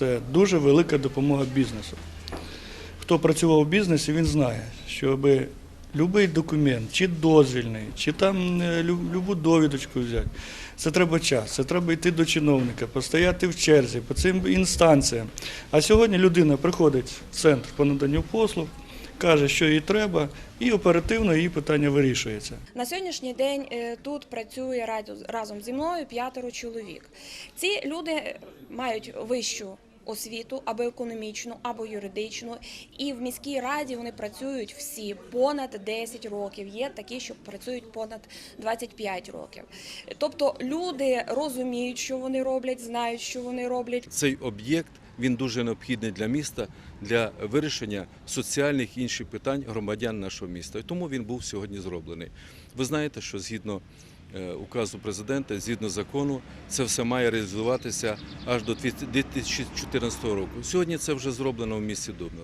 це дуже велика допомога бізнесу. Хто працював в бізнесі, він знає, щоб будь-який документ, чи дозвільний, чи там е, любу довідочку взяти, це треба час, це треба йти до чиновника, постояти в черзі, по цим інстанціям. А сьогодні людина приходить в центр по наданню послуг, каже, що їй треба, і оперативно її питання вирішується. На сьогоднішній день е, тут працює разом зі мною п'ятеро чоловік. Ці люди е, мають вищу освіту або економічну, або юридичну. І в міській раді вони працюють всі понад 10 років. Є такі, що працюють понад 25 років. Тобто люди розуміють, що вони роблять, знають, що вони роблять. Цей об'єкт він дуже необхідний для міста для вирішення соціальних і інших питань громадян нашого міста. І тому він був сьогодні зроблений. Ви знаєте, що згідно указу президента, згідно закону, це все має реалізуватися аж до 2014 року. Сьогодні це вже зроблено в місті Дубно.